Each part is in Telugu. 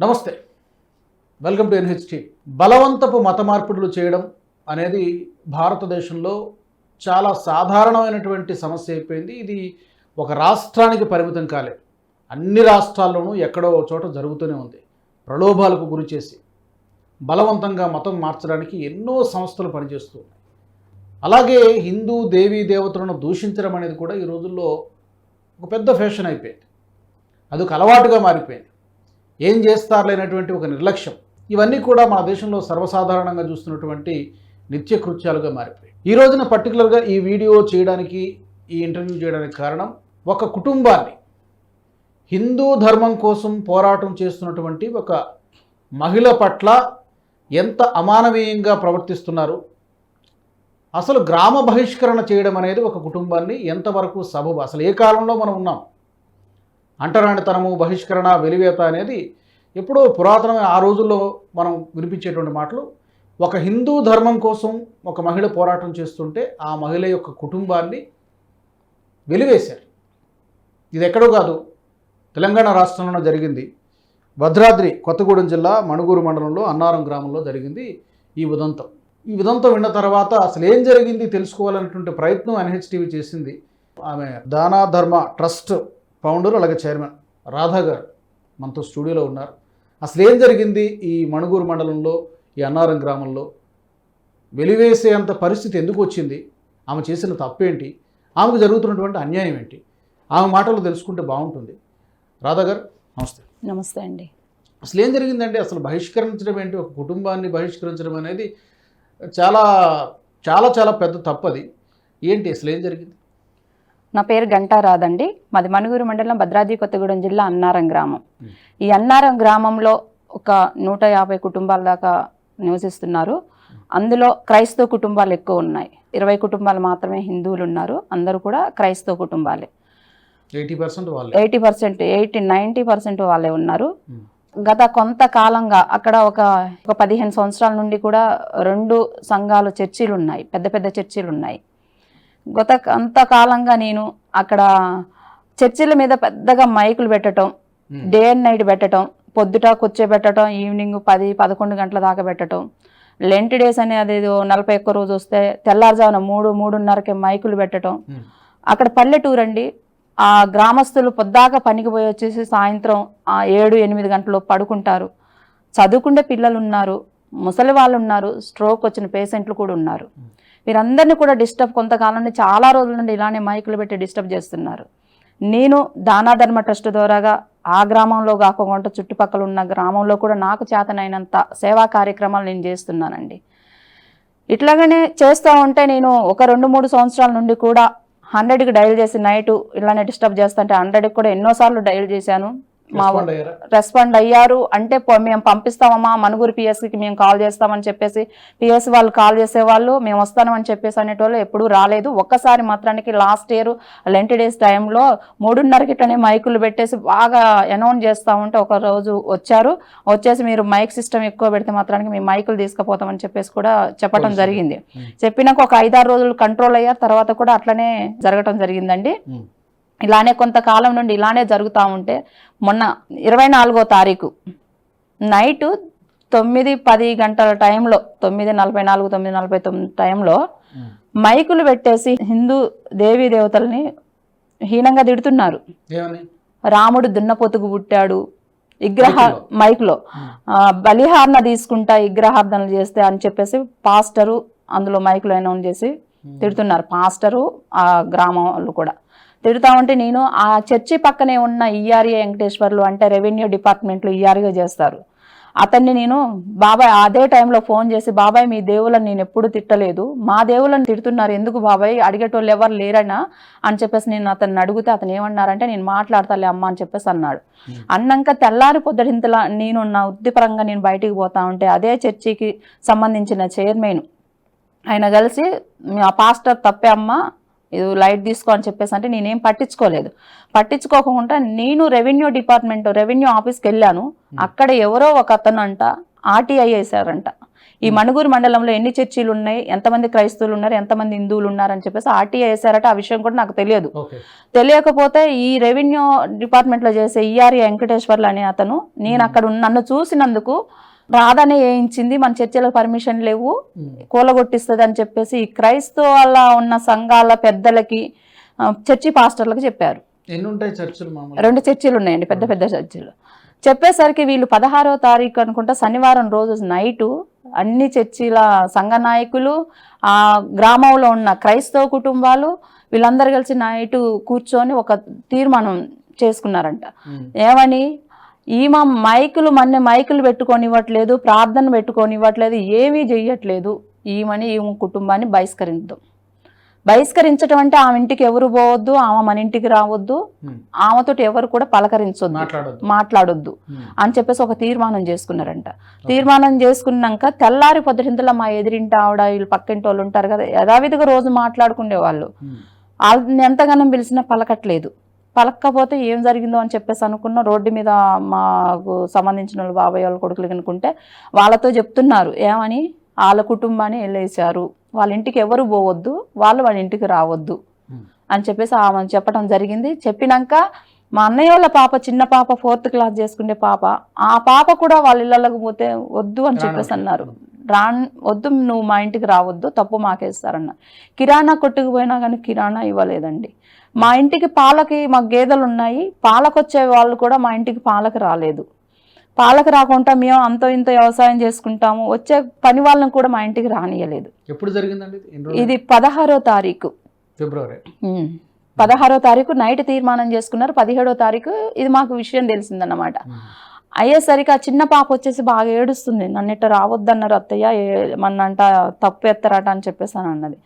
నమస్తే. Welcome to NHT. బలవంతపు మత మార్పిడులు చేయడం అనేది భారతదేశంలో చాలా సాధారణమైనటువంటి సమస్య అయిపోయింది. ఇది ఒక రాష్ట్రానికి పరిమితం కాలే. అన్ని రాష్ట్రాల్లోనూ ఎక్కడో చోట జరుగుతూనే ఉంది. ప్రలోభాలకు గురి చేసి బలవంతంగా మతం మార్చడానికి ఎన్నో సంస్థలు పనిచేస్తూ ఉన్నాయి. అలాగే హిందూ దేవీ దేవతలను దూషించడం అనేది కూడా ఈ రోజుల్లో ఒక పెద్ద ఫ్యాషన్ అయిపోయింది. అదొక అలవాటుగా మారిపోయింది. ఏం చేస్తారులేనటువంటి ఒక నిర్లక్ష్యం. ఇవన్నీ కూడా మన దేశంలో సర్వసాధారణంగా చూస్తున్నటువంటి నిత్య కృత్యాలుగా మారిపోయాయి. ఈ రోజున పర్టికులర్గా ఈ వీడియో చేయడానికి ఈ ఇంటర్వ్యూ చేయడానికి కారణం ఒక కుటుంబాన్ని. హిందూ ధర్మం కోసం పోరాటం చేస్తున్నటువంటి ఒక మహిళ పట్ల ఎంత అమానవీయంగా ప్రవర్తిస్తున్నారు అసలు గ్రామ బహిష్కరణ చేయడం అనేది ఒక కుటుంబాన్ని ఎంతవరకు సబబు అసలు ఏ కాలంలో మనం ఉన్నాం? అంటరానితనము బహిష్కరణ వెలివేత అనేది ఎప్పుడో పురాతనమైన ఆ రోజుల్లో మనం వినిపించేటువంటి మాటలు. ఒక హిందూ ధర్మం కోసం ఒక మహిళ పోరాటం చేస్తుంటే ఆ మహిళ యొక్క కుటుంబాన్ని వెలివేశారు. ఇది ఎక్కడో కాదు తెలంగాణ రాష్ట్రంలో జరిగింది. భద్రాద్రి కొత్తగూడెం జిల్లా మణుగూరు మండలంలో అన్నారం గ్రామంలో జరిగింది ఈ ఉదంతం. ఈ ఉదంతం విన్న తర్వాత అసలు ఏం జరిగింది తెలుసుకోవాలనేటువంటి ప్రయత్నం ఎన్హెచ్టీవీ చేసింది. ఆమె దానా ధర్మ ట్రస్ట్ ఫౌండర్ అలాగే చైర్మన్ రాధా గారు మనతో స్టూడియోలో ఉన్నారు. అసలు ఏం జరిగింది ఈ మణుగూరు మండలంలో ఈ అన్నారం గ్రామంలో? వెలివేసేంత పరిస్థితి ఎందుకు వచ్చింది? ఆమె చేసిన తప్పేంటి? ఆమెకు జరుగుతున్నటువంటి అన్యాయం ఏంటి? ఆమె మాటలు తెలుసుకుంటే బాగుంటుంది. రాధా గారు నమస్తే. నమస్తే అండి. అసలు ఏం జరిగిందంటే అసలు బహిష్కరించడం ఏంటి? ఒక కుటుంబాన్ని బహిష్కరించడం అనేది చాలా చాలా చాలా పెద్ద తప్పది. ఏంటి? అసలు ఏం జరిగింది? నా పేరు గంటా రాదండి. మాది మనుగురు మండలం భద్రాద్రి కొత్తగూడెం జిల్లా అన్నారం గ్రామం. ఈ అన్నారం గ్రామంలో ఒక నూట యాభై కుటుంబాల దాకా నివసిస్తున్నారు. అందులో క్రైస్తవ కుటుంబాలు ఎక్కువ ఉన్నాయి. ఇరవై కుటుంబాలు మాత్రమే హిందువులు ఉన్నారు అందరూ కూడా క్రైస్తవ కుటుంబాలే. Eighty percent eighty percent eighty ninety percent వాళ్ళే ఉన్నారు. గత కొంతకాలంగా అక్కడ ఒక ఒక పదిహేను సంవత్సరాల నుండి కూడా రెండు సంఘాలు చర్చిలు ఉన్నాయి పెద్ద పెద్ద చర్చిలు ఉన్నాయి గత కొంతకాలంగా నేను అక్కడ చర్చిల మీద పెద్దగా మైకులు పెట్టడం. డే అండ్ నైట్ పెట్టడం పొద్దుట కూర్చోబెట్టడం ఈవినింగ్ పది పదకొండు గంటల దాకా పెట్టడం లెంట్ డేస్ అని అదేదో నలభై ఒక్క రోజు వస్తే తెల్లారుజామున మూడు మూడున్నరకి మైకులు పెట్టడం. అక్కడ పల్లెటూరు అండి. ఆ గ్రామస్తులు పొద్దాక పనికి పోయి వచ్చేసి సాయంత్రం ఆ ఏడు ఎనిమిది గంటలు పడుకుంటారు. చదువుకుండే పిల్లలు ఉన్నారు ముసలి వాళ్ళు ఉన్నారు స్ట్రోక్ వచ్చిన పేషెంట్లు కూడా ఉన్నారు. వీరందరినీ కూడా డిస్టర్బ్ కొంతకాలం నుండి చాలా రోజుల నుండి ఇలానే మైకులు పెట్టి డిస్టర్బ్ చేస్తున్నారు. నేను దానాధర్మ ట్రస్ట్ ద్వారాగా ఆ గ్రామంలో కాకుండా చుట్టుపక్కల ఉన్న గ్రామంలో కూడా నాకు చేతనైనంత సేవా కార్యక్రమాలు నేను చేస్తున్నానండి. ఇట్లాగనే చేస్తూ ఉంటే నేను ఒక రెండు మూడు సంవత్సరాల నుండి కూడా హండ్రెడ్కి డైల్ చేసి నైట్ ఇలానే డిస్టర్బ్ చేస్తుంటే హండ్రెడ్కి కూడా ఎన్నోసార్లు డైల్ చేశాను. మా? రెస్పాండ్ అయ్యారు అంటే మేము పంపిస్తామమ్మా మనుగురు పిఎస్సికి మేము కాల్ చేస్తామని చెప్పేసి పిఎస్ వాళ్ళు కాల్ చేసేవాళ్ళు మేము వస్తామని చెప్పేసి అనేటోళ్ళు ఎప్పుడూ రాలేదు ఒక్కసారి మాత్రానికి లాస్ట్ ఇయర్ లెంటి డేస్ టైంలో మూడున్నరకి ఇట్లనే మైకులు పెట్టేసి బాగా అనౌన్స్ చేస్తూ ఉంటే ఒక రోజు వచ్చారు వచ్చేసి మీరు మైక్ సిస్టమ్ ఎక్కువ పెడితే మాత్రానికి మేము మైకులు తీసుకుపోతామని చెప్పేసి కూడా చెప్పడం. జరిగింది Hmm. చెప్పినాక ఒక ఐదారు రోజులు కంట్రోల్ అయ్యారు తర్వాత కూడా అట్లనే జరగటం జరిగిందండి మ్. ఇలానే కొంతకాలం నుండి ఇలానే జరుగుతూ ఉంటే మొన్న ఇరవై నాలుగో తారీఖు నైటు తొమ్మిది పది గంటల టైంలో తొమ్మిది నలభై నాలుగు తొమ్మిది నలభై తొమ్మిది టైంలో. మైకులు పెట్టేసి హిందూ దేవీ దేవతల్ని హీనంగా తిడుతున్నారు. రాముడు దున్నపోతుకు పుట్టాడు. విగ్రహ మైకులో? బలిహారణ తీసుకుంటా విగ్రహార్థనలు చేస్తే అని చెప్పేసి పాస్టరు అందులో మైకులో అనౌన్స్ చేసి. తిడుతున్నారు. పాస్టరు ఆ గ్రామం వాళ్ళు కూడా. తిడుతా ఉంటే నేను ఆ చర్చి పక్కనే ఉన్న ఈఆర్ఏ వెంకటేశ్వర్లు అంటే రెవెన్యూ డిపార్ట్మెంట్లో ఈఆర్గా చేస్తారు. అతన్ని నేను బాబాయ్ అదే టైంలో ఫోన్ చేసి బాబాయ్ మీ దేవుళ్ళని నేను ఎప్పుడు తిట్టలేదు. మా దేవుళ్ళని తిడుతున్నారు ఎందుకు బాబాయ్? అడిగేటోళ్ళు ఎవరు లేరనా? అని చెప్పేసి నేను అతన్ని అడిగితే అతను ఏమన్నారంటే నేను మాట్లాడతాలే అమ్మ అని చెప్పేసి అన్నాడు. అన్నాక తెల్లారి పొద్దుటింతలా నేను నా వృత్తిపరంగా నేను బయటికి పోతా ఉంటే అదే చర్చికి సంబంధించిన చైర్మన్ ఆయన కలిసి "మీ ఆ పాస్టర్ తప్పే అమ్మ ఇది లైట్ తీసుకో అని చెప్పేసి అంటే నేనేం పట్టించుకోలేదు. పట్టించుకోకుండా నేను రెవెన్యూ డిపార్ట్మెంట్ రెవెన్యూ ఆఫీస్కి వెళ్ళాను. అక్కడ ఎవరో ఒక అతను అంట ఆర్టీఐ వేశారంట. ఈ మణుగూరు మండలంలో ఎన్ని చర్చీలు ఉన్నాయి ఎంతమంది క్రైస్తవులు ఉన్నారు ఎంతమంది హిందువులు ఉన్నారు అని చెప్పేసి ఆర్టీఐ వేశారట. ఆ విషయం కూడా నాకు తెలియదు. తెలియకపోతే ఈ రెవెన్యూ డిపార్ట్మెంట్లో చేసే ఈఆర్ఈ వెంకటేశ్వర్లు అనే అతను నేను అక్కడ నన్ను చూసినందుకు రాధనే వేయించింది మన చర్చలకు పర్మిషన్ లేవు. కూలగొట్టిస్తుంది అని చెప్పేసి ఈ క్రైస్తవాల ఉన్న సంఘాల పెద్దలకి చర్చి పాస్టర్లకు చెప్పారు రెండు చర్చిలు ఉన్నాయండి పెద్ద పెద్ద చర్చిలు చెప్పేసరికి వీళ్ళు పదహారో తారీఖు అనుకుంటా శనివారం రోజు నైటు అన్ని చర్చిల సంఘ నాయకులు ఆ గ్రామంలో ఉన్న క్రైస్తవ కుటుంబాలు వీళ్ళందరూ కలిసి నైటు కూర్చొని ఒక తీర్మానం చేసుకున్నారంట. ఏమని ఈమె మైకులు మన మైకులు పెట్టుకొని ఇవ్వట్లేదు ప్రార్థన పెట్టుకొని ఇవ్వట్లేదు ఏమీ చెయ్యట్లేదు. ఈమెని ఈమె కుటుంబాన్ని బహిష్కరిద్దాం బహిష్కరించడం అంటే ఆమె ఇంటికి ఎవరు పోవద్దు ఆమె మన ఇంటికి రావద్దు ఉమ్. ఆమెతోటి ఎవరు కూడా పలకరించొద్దు మాట్లాడొద్దు. అని చెప్పేసి ఒక తీర్మానం చేసుకున్నారంట. తీర్మానం చేసుకున్నాక తెల్లారి పొద్దుటింతలో మా ఎదిరింటి ఆవిడ వీళ్ళు పక్కింటి వాళ్ళు ఉంటారు కదా యథావిధిగా రోజు మాట్లాడుకునే వాళ్ళు. వాళ్ళని ఎంతగానో పిలిచినా పలకట్లేదు. పలక్కపోతే ఏం జరిగిందో అని చెప్పేసి అనుకున్న రోడ్డు మీద మాకు సంబంధించిన వాళ్ళు బాబాయ్ వాళ్ళ కొడుకులు కనుకుంటే వాళ్ళతో చెప్తున్నారు. ఏమని? వాళ్ళ కుటుంబాన్ని వెళ్ళేశారు వాళ్ళ ఇంటికి ఎవరు పోవద్దు వాళ్ళు వాళ్ళ ఇంటికి రావద్దు. ఉమ్. అని చెప్పేసి ఆమె చెప్పడం జరిగింది. చెప్పినాక మా అన్నయ్య వాళ్ళ పాప చిన్న పాప ఫోర్త్ క్లాస్ చేసుకునే పాప ఆ పాప కూడా వాళ్ళ ఇళ్ళకి పోతే వద్దు అని చెప్పేసి అన్నారు. రాన్ వద్దు నువ్వు మా ఇంటికి రావద్దు తప్పు మాకేస్తారన్న. కిరాణా కొట్టుకు పోయినా కానీ కిరాణా ఇవ్వలేదండి. మా ఇంటికి పాలకి మా గేదెలు ఉన్నాయి పాలకు వచ్చే వాళ్ళు కూడా మా ఇంటికి పాలకు రాలేదు. పాలకు రాకుండా మేము అంతో ఇంత వ్యవసాయం చేసుకుంటాము. వచ్చే పని వాళ్ళని కూడా మా ఇంటికి రానియలేదు. ఎప్పుడు జరిగిందండి ఇది? పదహారో తారీఖు. ఫిబ్రవరి. పదహారో తారీఖు నైట్ తీర్మానం చేసుకున్నారు. పదిహేడో తారీఖు ఇది మాకు విషయం తెలిసిందన్నమాట. అయ్యేసరికి ఆ చిన్న పాప వచ్చేసి బాగా ఏడుస్తుంది. నన్ను ఇట్ట రావద్దన్నారు అత్తయ్య మన్నంట తప్పు ఎత్తరాట అని చెప్పేసి అని అన్నది.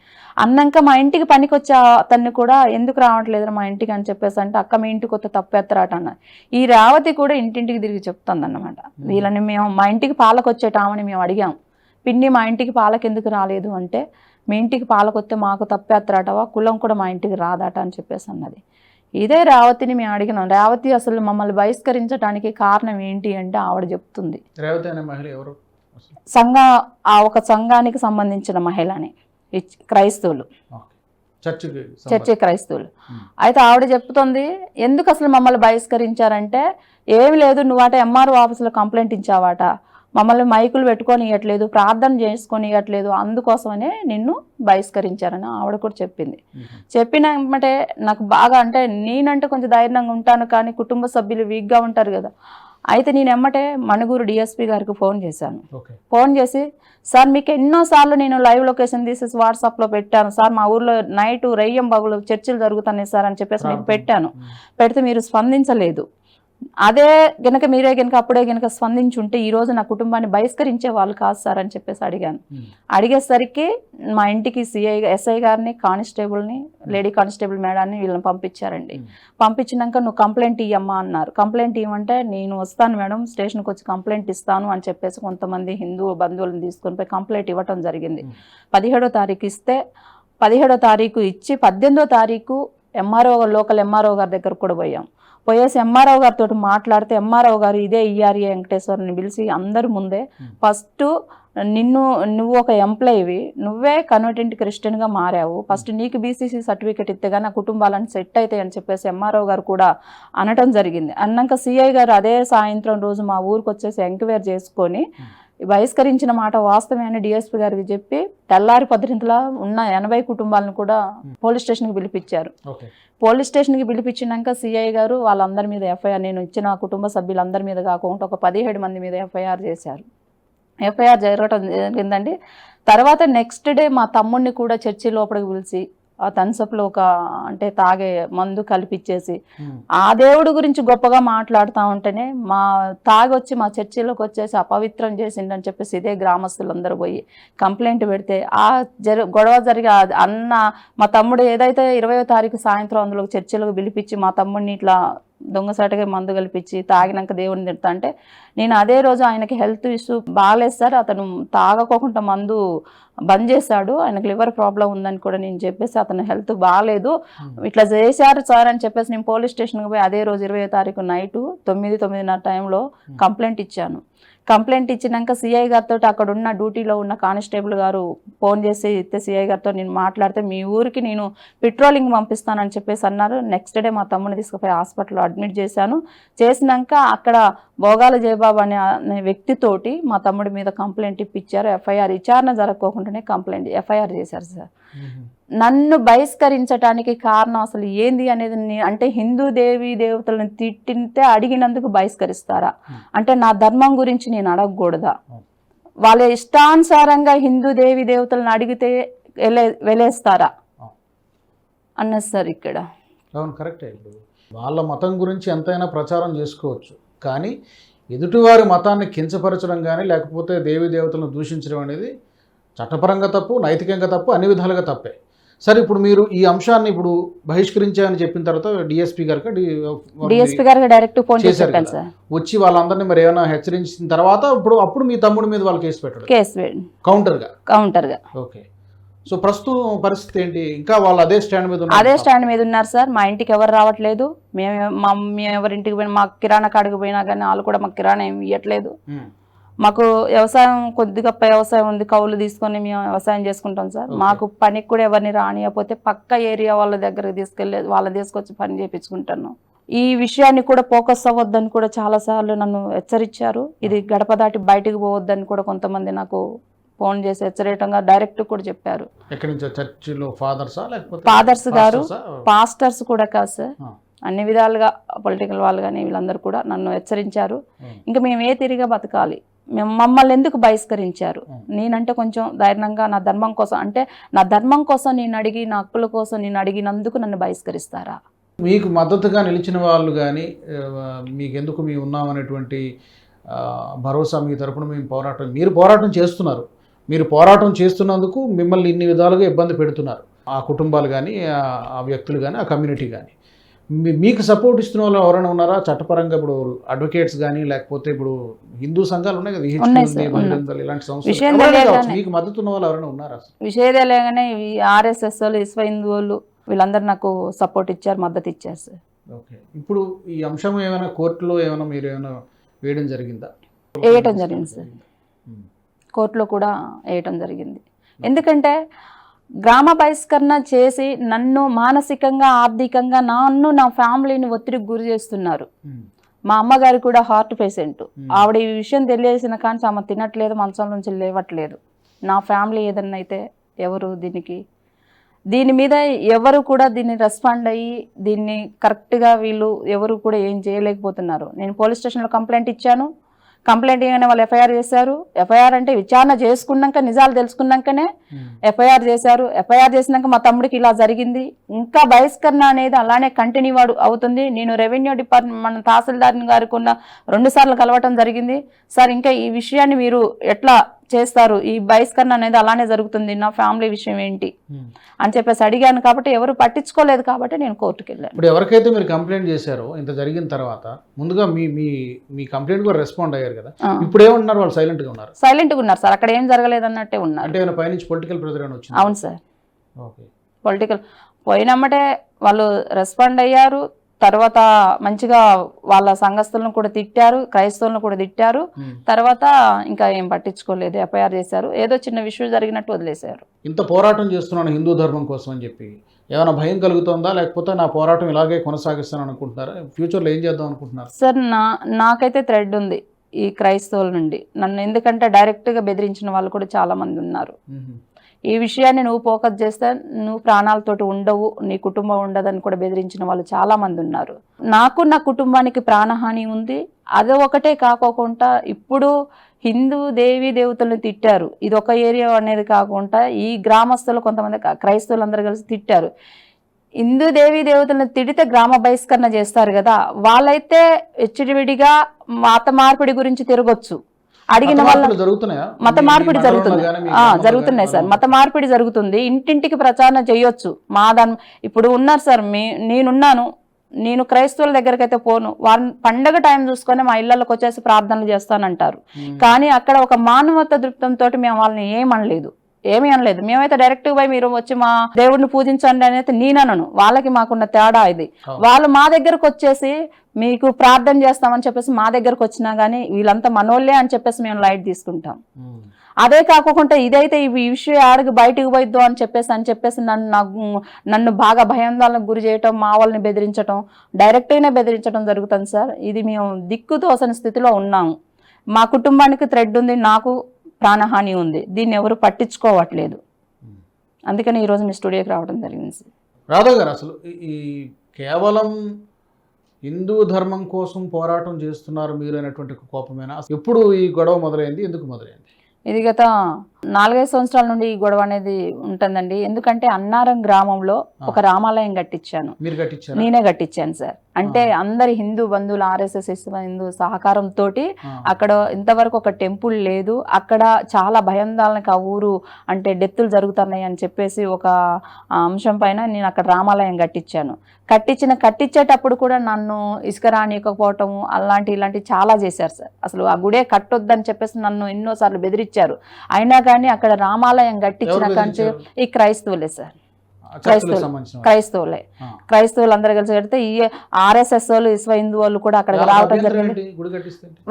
అన్నాక మా ఇంటికి పనికి వచ్చే అతన్ని కూడా ఎందుకు రావట్లేదు మా ఇంటికి అని చెప్పేసి అంటే అక్క మీ ఇంటికి కొత్త తప్పు ఎత్తరాట అన్నది. ఈ రేవతి కూడా ఇంటింటికి తిరిగి చెప్తుంది అన్నమాట వీళ్ళని మేము మా ఇంటికి పాలకు వచ్చేటామని మేము అడిగాం. పిన్ని మా ఇంటికి పాలకు ఎందుకు రాలేదు? అంటే మీ ఇంటికి పాలకొస్తే మాకు తప్పేత్తరాటవా కులం కూడా మా ఇంటికి రాదట అని చెప్పేసి అన్నది. ఇదే రేవతిని మేము అడిగినాం. రేవతి అసలు మమ్మల్ని బహిష్కరించడానికి కారణం ఏంటి అంటే ఆవిడ చెప్తుంది. రేవతి అనే మహిళ ఎవరు? సంఘ ఆ ఒక సంఘానికి సంబంధించిన మహిళని. క్రైస్తవులు. చర్చి క్రైస్తవులు. అయితే ఆవిడ చెప్తుంది ఎందుకు అసలు మమ్మల్ని బహిష్కరించారంటే ఏమి లేదు నువ్వట ఎంఆర్ఓ ఆఫీసులో కంప్లైంట్ ఇచ్చావాట. మమ్మల్ని మైకులు పెట్టుకొని ఇవ్వట్లేదు ప్రార్థన చేసుకొని ఇవ్వట్లేదు అందుకోసమనే నిన్ను బహిష్కరించారని ఆవిడ కూడా చెప్పింది. ఉమ్. చెప్పినమ్మటే నాకు బాగా అంటే నేనంటే కొంచెం ధైర్యంగా ఉంటాను కానీ కుటుంబ సభ్యులు వీక్గా ఉంటారు కదా. అయితే నేను ఎమ్మటే మణుగూరు డిఎస్పి గారికి ఫోన్ చేశాను. ఫోన్ చేసి సార్ మీకు ఎన్నోసార్లు నేను లైవ్ లొకేషన్ తీసేసి వాట్సాప్లో పెట్టాను. సార్ మా ఊర్లో నైట్ రెయ్యం బగులు చర్చలు జరుగుతున్నాయి సార్ అని చెప్పేసి మీకు పెట్టాను. పెడితే మీరు స్పందించలేదు. అదే గనక మీరే గనక అప్పుడే గనక స్పందించుంటే ఈ రోజు నా కుటుంబాన్ని బహిష్కరించే వాళ్ళు కాదు సార్ అని చెప్పేసి అడిగాను. అడిగేసరికి మా ఇంటికి సిఐ ఎస్ఐ గారిని కానిస్టేబుల్ని లేడీ కానిస్టేబుల్ మేడాన్ని వీళ్ళని పంపించారండి. పంపించినాక నువ్వు కంప్లైంట్ ఇయ్యమ్మా అన్నారు కంప్లైంట్ ఇవ్వమంటే నేను వస్తాను మేడం స్టేషన్కి వచ్చి కంప్లైంట్ ఇస్తాను అని చెప్పేసి కొంతమంది హిందూ బంధువులను తీసుకొని పోయి కంప్లైంట్ ఇవ్వటం జరిగింది. పదిహేడో తారీఖు ఇస్తే పదిహేడో తారీఖు ఇచ్చి పద్దెనిమిదో తారీఖు ఎంఆర్ఓ లోకల్ ఎంఆర్ఓ గారి దగ్గర కూడా పోయాం పోయేసి ఎంఆర్ఓ గారితో మాట్లాడితే ఎంఆర్ఓ గారు ఇదే ఈఆర్ఏ వెంకటేశ్వరుని పిలిచి అందరి ముందే. ఫస్ట్ నిన్ను నువ్వు ఒక ఎంప్లాయీవి నువ్వే కన్వర్టెంట్ క్రిస్టియన్గా మారావు. ఫస్ట్ నీకు బీసీసీ సర్టిఫికేట్ ఇస్తే కానీ ఆ కుటుంబాలను సెట్ అవుతాయి అని చెప్పేసి ఎంఆర్ఓ గారు కూడా అనటం జరిగింది. అన్నాక సిఐ గారు అదే సాయంత్రం రోజు మా ఊరికి వచ్చేసి ఎంక్వైరీ చేసుకొని బహిష్కరించిన మాట వాస్తవమే అని డిఎస్పీ గారికి చెప్పి తెల్లారి పద్దరింతలా ఉన్న ఎనభై కుటుంబాలను కూడా పోలీస్ స్టేషన్కి పిలిపించారు. పోలీస్ స్టేషన్కి పిలిపించినాక సిఐ గారు వాళ్ళందరి మీద ఎఫ్ఐఆర్ నేను ఇచ్చిన కుటుంబ సభ్యులందరి మీద కాకుండా ఒక పదిహేడు మంది మీద ఎఫ్ఐఆర్ చేశారు. ఎఫ్ఐఆర్ జరగటం జరిగిందండి. తర్వాత నెక్స్ట్ డే మా తమ్ముడిని కూడా చర్చి లోపలికి పిలిచి థన్సప్లో ఒక అంటే తాగే మందు కలిపిచ్చేసి. ఆ దేవుడి గురించి గొప్పగా మాట్లాడుతూ ఉంటేనే మా తాగొచ్చి మా చర్చిలోకి వచ్చేసి అపవిత్రం చేసిండని చెప్పేసి ఇదే గ్రామస్తులందరూ పోయి కంప్లైంట్ పెడితే ఆ జరి గొడవ జరిగి అన్న మా తమ్ముడు ఏదైతే ఇరవయో తారీఖు సాయంత్రం అందులో చర్చిలోకి పిలిపించి మా తమ్ముడిని ఇట్లా దొంగసాటుగా మందు కలిపించి తాగినాక దేవుడిని తిడతా అంటే నేను అదే రోజు ఆయనకి హెల్త్ ఇష్యూ బాగాలేదు సార్ అతను తాగకోకుండా మందు బంద్ చేశాడు ఆయనకు లివర్ ప్రాబ్లం ఉందని కూడా నేను చెప్పేసి అతను హెల్త్ బాగాలేదు. ఇట్లా చేశారు సార్ అని చెప్పేసి నేను పోలీస్ స్టేషన్కి పోయి అదే రోజు ఇరవై తారీఖు నైటు తొమ్మిది తొమ్మిదిన్నర టైంలో కంప్లైంట్ ఇచ్చాను. కంప్లైంట్ ఇచ్చినాక సిఐ గారితో అక్కడ ఉన్న డ్యూటీలో ఉన్న కానిస్టేబుల్ గారు ఫోన్ చేసి ఇస్తే సిఐ గారితో నేను మాట్లాడితే మీ ఊరికి నేను పెట్రోలింగ్ పంపిస్తానని చెప్పేసి అన్నారు. నెక్స్ట్ డే మా తమ్ముని తీసుకుపోయి హాస్పిటల్లో అడ్మిట్ చేశాను. చేసినాక అక్కడ భోగాల జయబాబు అనే అనే వ్యక్తితోటి మా తమ్ముడి మీద కంప్లైంట్ ఇప్పించారు. ఎఫ్ఐఆర్ విచారణ జరగకోకుండానే కంప్లైంట్ ఎఫ్ఐఆర్ చేశారు సార్. నన్ను బహిష్కరించడానికి కారణం అసలు ఏంది అనేది అంటే హిందూ దేవి దేవతలను తిట్టితే అడిగినందుకు బహిష్కరిస్తారా? అంటే నా ధర్మం గురించి నేను అడగకూడదా? వాళ్ళ ఇష్టానుసారంగా హిందూ దేవి దేవతలను అడిగితే వెలే వెలేస్తారా? అన్నది సార్ ఇక్కడ. అవును కరెక్టే. ఇప్పుడు వాళ్ళ మతం గురించి ఎంతైనా ప్రచారం చేసుకోవచ్చు. కానీ ఎదుటివారి మతాన్ని కించపరచడం కానీ లేకపోతే దేవి దేవతలను దూషించడం అనేది చట్టపరంగా తప్పు నైతికంగా తప్పు అన్ని విధాలుగా తప్పే. సరే ఇప్పుడు మీరు ఈ అంశాన్ని ఇప్పుడు బహిష్కరించామని చెప్పిన తర్వాత డిఎస్పీ గారికి డిఎస్పీ గారికి డైరెక్ట్ ఫోన్ చేశారు వచ్చి వాళ్ళందరినీ మరి ఏమైనా హెచ్చరించిన తర్వాత ఇప్పుడు అప్పుడు మీ తమ్ముడి మీద వాళ్ళు కేసు పెట్టడం. కేసు కౌంటర్గా? కౌంటర్గా. ఓకే. సో ప్రస్తుతం పరిస్థితి ఏంటి? ఇంకా వాళ్ళు అదే స్టాండ్ మీద అదే స్టాండ్ మీద ఉన్నారు సార్. మా ఇంటికి ఎవరు రావట్లేదు. మేము మా మేము ఎవరింటికి పోయినా మా కిరాణా కాడికి పోయినా కానీ వాళ్ళు కూడా మాకు కిరాణా ఏమి ఇవ్వట్లేదు. మాకు వ్యవసాయం కొద్దిగా వ్యవసాయం ఉంది కౌలు తీసుకొని మేము వ్యవసాయం చేసుకుంటాం సార్. మాకు పనికి కూడా ఎవరిని రానియకపోతే పక్క ఏరియా వాళ్ళ దగ్గరకు తీసుకెళ్ళి వాళ్ళని తీసుకొచ్చి పని చేయించుకుంటాను ఈ విషయాన్ని కూడా ఫోకస్ అవ్వద్దని కూడా చాలా సార్లు నన్ను హెచ్చరించారు ఇది గడప దాటి బయటికి పోవద్దని కూడా కొంతమంది నాకు ఫోన్ చేసి హెచ్చరియటంగా డైరెక్ట్ కూడా చెప్పారు. ఫాదర్సా గారు? పాస్టర్స్? కూడా కాదు సార్. అన్ని విధాలుగా పొలిటికల్ వాళ్ళు కానీ వీళ్ళందరూ కూడా నన్ను హెచ్చరించారు. ఇంకా మేము ఏ తిరిగా బతకాలి? మమ్మల్ని ఎందుకు బహిష్కరించారు. నేనంటే కొంచెం ధైర్యంగా నా ధర్మం కోసం అంటే నా ధర్మం కోసం నేను అడిగి నా హక్కుల కోసం నేను అడిగినందుకు నన్ను బహిష్కరిస్తారా? మీకు మద్దతుగా నిలిచిన వాళ్ళు కానీ మీకు ఎందుకు మేము ఉన్నామనేటువంటి భరోసా మీ తరపున మేము పోరాటం మీరు పోరాటం చేస్తున్నారు. మీరు పోరాటం చేస్తున్నందుకు మిమ్మల్ని ఇన్ని విధాలుగా ఇబ్బంది పెడుతున్నారు. ఆ కుటుంబాలు కానీ ఆ వ్యక్తులు కానీ ఆ కమ్యూనిటీ కానీ మీకు సపోర్ట్ ఇస్తున్న వాళ్ళు ఎవరైనా ఉన్నారా? చట్టపరంగా ఇప్పుడు అడ్వకేట్స్ కానీ లేకపోతే ఇప్పుడు హిందూ సంఘాలు ఉన్నాయి కదా? ఇలాంటి సంస్థలు. మీకు మద్దతు ఉన్న వాళ్ళు ఎవరైనా ఉన్నారా? విషయదేలేగానే ఆర్ఎస్ఎస్ వాళ్ళు విశ్వ హిందువులు వీళ్ళందరూ నాకు సపోర్ట్ ఇచ్చారు మద్దతు ఇచ్చారు సార్. ఓకే. ఇప్పుడు ఈ అంశం ఏమైనా కోర్టులో ఏమైనా మీరు ఏమైనా వేయడం జరిగిందా? వేయటం జరిగింది సార్. కోర్టులో కూడా వేయటం జరిగింది. ఎందుకంటే గ్రామ బహిష్కరణ చేసి నన్ను మానసికంగా ఆర్థికంగా నన్ను నా ఫ్యామిలీని ఒత్తిడికి గురి చేస్తున్నారు. మా అమ్మగారు కూడా హార్ట్ పేషెంట్. ఆవిడ ఈ విషయం తెలియసిన కానీ ఆమె తినట్లేదు మంచం నుంచి లేవట్లేదు. నా ఫ్యామిలీ ఏదన్నా అయితే ఎవరు దీనికి దీని మీద ఎవరు కూడా దీన్ని రెస్పాండ్ అయ్యి దీన్ని కరెక్ట్గా వీళ్ళు ఎవరు కూడా ఏం చేయలేకపోతున్నారు. నేను పోలీస్ స్టేషన్లో కంప్లైంట్ ఇచ్చాను. కంప్లైంట్ ఇవ్వగానే వాళ్ళు ఎఫ్ఐఆర్ చేశారు. ఎఫ్ఐఆర్ అంటే విచారణ చేసుకున్నాక నిజాలు తెలుసుకున్నాకనే ఎఫ్ఐఆర్ చేశారు. ఎఫ్ఐఆర్ చేసినాక మా తమ్ముడికి ఇలా జరిగింది. ఇంకా బహిష్కరణ అనేది అలానే కంటిన్యూ వాడు అవుతుంది. నేను రెవెన్యూ డిపార్ట్మెంట్ మన తహసీల్దార్ గారికి ఉన్న రెండు సార్లు కలవటం జరిగింది. సార్ ఇంకా ఈ విషయాన్ని మీరు ఎట్లా చేస్తారు. ఈ బహిష్కరణ అనేది అలానే జరుగుతుంది. నా ఫ్యామిలీ విషయం ఏంటి. అని చెప్పేసి అడిగాను కాబట్టి ఎవరు పట్టించుకోలేదు కాబట్టి నేను కోర్టుకు వెళ్ళాను ఇప్పుడు ఎవరికైతే మీరు కంప్లైంట్ చేశారో ఇంత జరిగిన తర్వాత ముందుగా మీ మీ మీ కంప్లైంట్ కూడా రెస్పాండ్ అయ్యారు కదా? ఇప్పుడు ఏమంటున్నారు? వాళ్ళు సైలెంట్గా ఉన్నారు. సైలెంట్గా ఉన్నారు సార్. అక్కడ ఏం జరగలేదు అన్నట్టే ఉన్నారు. అంటే పైనుంచి పొలిటికల్ ప్రెజర్ అని వచ్చింది? అవును సార్. ఓకే. పొలిటికల్ పోయినమ్మటే వాళ్ళు రెస్పాండ్ అయ్యారు. తర్వాత మంచిగా వాళ్ళ సంఘస్థులను కూడా తిట్టారు క్రైస్తవులను కూడా తిట్టారు. తర్వాత ఇంకా ఏం పట్టించుకోలేదు ఎఫ్ఐఆర్ చేశారు. ఏదో చిన్న విషయం జరిగినట్టు వదిలేశారు. ఇంత పోరాటం చేస్తున్నాను హిందూ ధర్మం కోసం అని చెప్పి. ఏమైనా భయం కలుగుతుందా? లేకపోతే నా పోరాటం ఇలాగే కొనసాగిస్తాను అనుకుంటున్నారా? ఫ్యూచర్లో ఏం చేద్దాం అనుకుంటున్నారు? సార్ నా నాకైతే థ్రెడ్ ఉంది ఈ క్రైస్తవుల నుండి. నన్ను ఎందుకంటే డైరెక్ట్గా బెదిరించిన వాళ్ళు కూడా చాలా మంది ఉన్నారు. ఈ విషయాన్ని నువ్వు ఫోకస్ చేస్తే నువ్వు ప్రాణాలతోటి ఉండవు నీ కుటుంబం ఉండదని కూడా బెదిరించిన వాళ్ళు చాలా మంది ఉన్నారు. నాకు నా కుటుంబానికి ప్రాణహాని ఉంది. అది ఒకటే కాకోకుండా ఇప్పుడు హిందూ దేవీ దేవతలను తిట్టారు. ఇది ఒక ఏరియా అనేది కాకుండా ఈ గ్రామస్తులు కొంతమంది క్రైస్తవులందరూ కలిసి తిట్టారు. హిందూ దేవీ దేవతలను తిడితే గ్రామ బహిష్కరణ చేస్తారు కదా. వాళ్ళైతే హెచ్చడివిడిగా మాత మార్పిడి గురించి తిరగొచ్చు. అడిగిన వాళ్ళ మత మార్పిడి జరుగుతుంది. జరుగుతున్నాయి సార్. మత మార్పిడి జరుగుతుంది. ఇంటింటికి ప్రచారణ చేయొచ్చు. మా దాని ఇప్పుడు ఉన్నారు సార్. మీ నేనున్నాను. నేను క్రైస్తవుల దగ్గరికి అయితే పోను. వారి పండగ టైం చూసుకొని మా ఇళ్ళలోకి వచ్చేసి ప్రార్థనలు చేస్తానంటారు. కానీ అక్కడ ఒక మానవత దృక్పథంతో మేము వాళ్ళని ఏమనలేదు. ఏమీ అనలేదు. మేమైతే డైరెక్ట్ పోయి మీరు వచ్చి మా దేవుడిని పూజించండి అని అయితే నేనను వాళ్ళకి మాకున్న తేడా ఇది. వాళ్ళు మా దగ్గరకు వచ్చేసి మీకు ప్రార్థన చేస్తామని చెప్పేసి మా దగ్గరకు వచ్చినా గానీ వీళ్ళంతా మనోళ్ళే అని చెప్పేసి మేము లైట్ తీసుకుంటాం. అదే కాకుండా ఇదైతే ఈ విషయం ఆడికి బయటికి పోయిద్దు అని చెప్పేసి అని చెప్పేసి నన్ను నాకు- నన్ను బాగా భయాందోళనకు గురి చేయటం మా వాళ్ళని బెదిరించడం డైరెక్ట్గానే బెదిరించడం జరుగుతుంది సార్. ఇది మేము దిక్కు తోసని స్థితిలో ఉన్నాము. మా కుటుంబానికి థ్రెడ్ ఉంది. నాకు ప్రాణహాని ఉంది. దీన్ని ఎవరు పట్టించుకోవట్లేదు. అందుకని ఈరోజు మీ స్టూడియోకి రావడం జరిగింది సార్. రాధా గారు అసలు ఈ- కేవలం హిందూ ధర్మం కోసం పోరాటం చేస్తున్నారు మీరు అనేటువంటి కోపమేనా? ఎప్పుడు ఈ గొడవ మొదలైంది? ఎందుకు మొదలైంది? ఇది గత నాలుగైదు సంవత్సరాల నుండి ఈ గొడవ అనేది ఉంటుందండి. ఎందుకంటే అన్నారం గ్రామంలో ఒక రామాలయం కట్టించాను. నేనే కట్టించాను సార్. అంటే అందరి హిందూ బంధువులు ఆర్ఎస్ఎస్ హిందూ సహకారంతో. అక్కడ ఇంతవరకు ఒక టెంపుల్ లేదు. అక్కడ చాలా భయాందోళనకు ఆ ఊరు అంటే డెత్తులు జరుగుతున్నాయి అని చెప్పేసి ఒక అంశం పైన నేను అక్కడ రామాలయం కట్టించాను. కట్టించిన కట్టించేటప్పుడు కూడా నన్ను ఇసుక రానియకపోవటం అలాంటి ఇలాంటి చాలా చేశారు సార్. అసలు ఆ గుడే కట్టొద్దని చెప్పేసి నన్ను ఎన్నోసార్లు బెదిరించారు. అయినా కానీ అక్కడ రామాలయం కట్టించిన కంటే? ఈ క్రైస్తవులే సార్. క్రైస్తవులు. క్రైస్తవులే. క్రైస్తవులు అందరూ కలిసి కడితే ఈ ఆర్ఎస్ఎస్ వాళ్ళు విశ్వ హిందూ వాళ్ళు కూడా అక్కడికి రావటం జరిగింది?